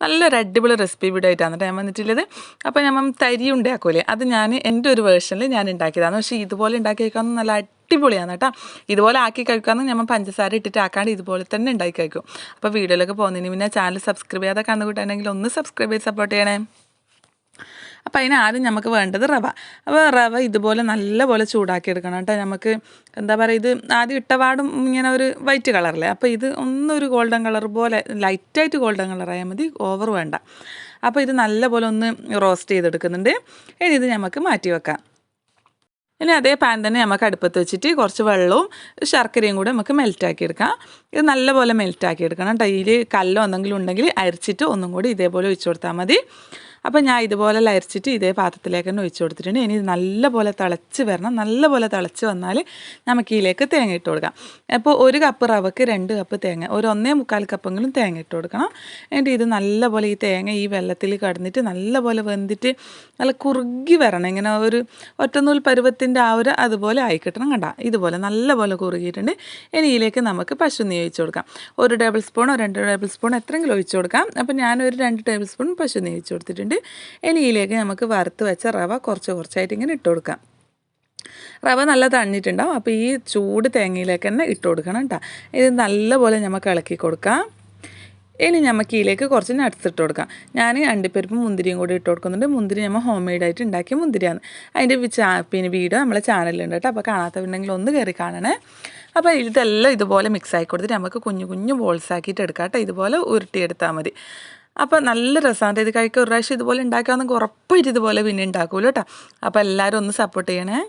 നല്ലൊരു അടിപൊളി recipe video ആയിട്ടാണ് ഞാൻ വന്നിട്ടുള്ളത്. അപ്പോൾ ഞാൻ തരി ഉണ്ടാക്കൂലേ? അത് ഞാൻ എന്റെ ഒരു വേർഷനിൽ ഞാൻ ഉണ്ടാക്കിയതാണ്. പക്ഷേ ഇതുപോലെ ഉണ്ടാക്കി കഴിക്കാൻ നല്ല അടിപൊളിയാണ് കേട്ടോ. ഇതുപോലെ ആക്കി കഴിക്കാമെന്ന് ഞാൻ പഞ്ചസാര ഇട്ടിട്ട് ആക്കാണ്ട് ഇതുപോലെ തന്നെ ഉണ്ടാക്കി കഴിക്കും. അപ്പോൾ വീഡിയോയിലൊക്കെ പോകുന്നതിന് പിന്നെ ചാനൽ സബ്സ്ക്രൈബ് ചെയ്യാതെ കണ്ടുകൂട്ടാണെങ്കിൽ ഒന്ന് സബ്സ്ക്രൈബ് ചെയ്ത് സപ്പോർട്ട് ചെയ്യണേ. അപ്പോൾ അതിന് ആദ്യം നമുക്ക് വേണ്ടത് റവ. അപ്പോൾ റവ ഇതുപോലെ നല്ലപോലെ ചൂടാക്കി എടുക്കണം കേട്ടോ. നമുക്ക് എന്താ പറയുക ഇത് ആദ്യം ഇട്ടപാടും ഇങ്ങനെ ഒരു വൈറ്റ് കളറല്ലേ അപ്പോൾ ഇത് ഒന്നൊരു ഗോൾഡൻ കളർ പോലെ ലൈറ്റായിട്ട് ഗോൾഡൻ കളർ ആയാൽ മതി ഓവർ വേണ്ട. അപ്പോൾ ഇത് നല്ലപോലെ ഒന്ന് റോസ്റ്റ് ചെയ്തെടുക്കുന്നുണ്ട്. ഇനി ഇത് നമുക്ക് മാറ്റി വെക്കാം. ഇനി അതേ പാൻ തന്നെ നമുക്ക് അടുപ്പത്ത് വെച്ചിട്ട് കുറച്ച് വെള്ളവും ശർക്കരയും കൂടെ നമുക്ക് മെൽറ്റാക്കി എടുക്കാം ഇത് നല്ലപോലെ മെൽറ്റാക്കി എടുക്കണം കേട്ടോ. ഇതിൽ കല്ലോ എന്തെങ്കിലും ഉണ്ടെങ്കിൽ അരിച്ചിട്ട് ഒന്നും കൂടി ഇതേപോലെ ഒഴിച്ചു കൊടുത്താൽ മതി. അപ്പോൾ ഞാൻ ഇതുപോലെ ലരച്ചിട്ട് ഇതേ പാത്രത്തിലേക്ക് തന്നെ ഒഴിച്ചു കൊടുത്തിട്ടുണ്ട്. ഇനി ഇത് നല്ലപോലെ തിളച്ച് വരണം. നല്ലപോലെ തിളച്ച് വന്നാൽ നമുക്ക് ഇതിലേക്ക് തേങ്ങ ഇട്ട് കൊടുക്കാം. അപ്പോൾ ഒരു കപ്പ് റവക്ക് രണ്ട് കപ്പ് തേങ്ങ ഒരു ഒന്നേ മുക്കാൽ കപ്പെങ്കിലും തേങ്ങ ഇട്ട് കൊടുക്കണം. എന്നിട്ട് ഇത് നല്ലപോലെ ഈ തേങ്ങ ഈ വെള്ളത്തിൽ കടന്നിട്ട് നല്ലപോലെ വെന്തിട്ട് നല്ല കുറുകി വരണം. ഇങ്ങനെ ഒരു ഒറ്റനൂൽ പരുവത്തിന്റെ ആ ഒരു അതുപോലെ ആയി കിട്ടണം കണ്ട. ഇതുപോലെ നല്ലപോലെ കുറുകിയിട്ടുണ്ട്. ഇനി ഇതിലേക്ക് നമുക്ക് പശു നീ ഒഴിച്ചു കൊടുക്കാം. ഒരു ടേബിൾ സ്പൂണോ രണ്ട് ടേബിൾ സ്പൂൺ എത്രയെങ്കിലും ഒഴിച്ചു കൊടുക്കാം. അപ്പോൾ ഞാനൊരു രണ്ട് ടേബിൾ സ്പൂൺ പശു നീ ഒഴിച്ചു കൊടുത്തിട്ടുണ്ട്. ഇനി ഇതിലേക്ക് നമുക്ക് വറുത്ത് വെച്ച റവ കുറച്ച് കുറച്ചായിട്ട് ഇങ്ങനെ ഇട്ട് കൊടുക്കാം. റവ നല്ല തണിഞ്ഞിട്ടുണ്ടാവും അപ്പോൾ ഈ ചൂട് തേങ്ങയിലേക്ക് തന്നെ ഇട്ട് കൊടുക്കണം കേട്ടോ ഇത് നല്ലപോലെ നമുക്ക് ഇളക്കി കൊടുക്കാം. ഇനി നമുക്ക് ഇതിലേക്ക് കുറച്ച് നട്ട്സ് ഇട്ട് കൊടുക്കാം. ഞാൻ അണ്ടിപ്പരിപ്പും മുന്തിരിയും കൂടി ഇട്ട് കൊടുക്കുന്നുണ്ട്. മുന്തിരി നമ്മൾ ഹോം മെയ്ഡായിട്ട് ഉണ്ടാക്കിയ മുന്തിരിയാണ്. അതിന്റെ ചാ പിന്നെ വീഡിയോ നമ്മളെ ചാനലിലുണ്ട് കേട്ടോ അപ്പോൾ കാണാത്തവരുണ്ടെങ്കിൽ ഒന്ന് കയറി കാണണേ. അപ്പോൾ ഇതെല്ലാം ഇതുപോലെ മിക്സ് ആയി കൊടുത്തിട്ട് നമുക്ക് കുഞ്ഞു കുഞ്ഞു ബോൾസ് ആക്കിയിട്ട് എടുക്കാം കേട്ടോ ഇതുപോലെ ഉരുട്ടിയെടുത്താൽ മതി. അപ്പോൾ നല്ല രസമാണ് ഇത് കഴിക്കുക ഒരു പ്രാവശ്യം ഇതുപോലെ ഉണ്ടാക്കാമെന്നൊക്കെ ഉറപ്പായിട്ട് ഇതുപോലെ പിന്നെ ഉണ്ടാക്കുമല്ലോ കേട്ടോ. അപ്പോൾ എല്ലാവരും ഒന്ന് സപ്പോർട്ട് ചെയ്യണേ.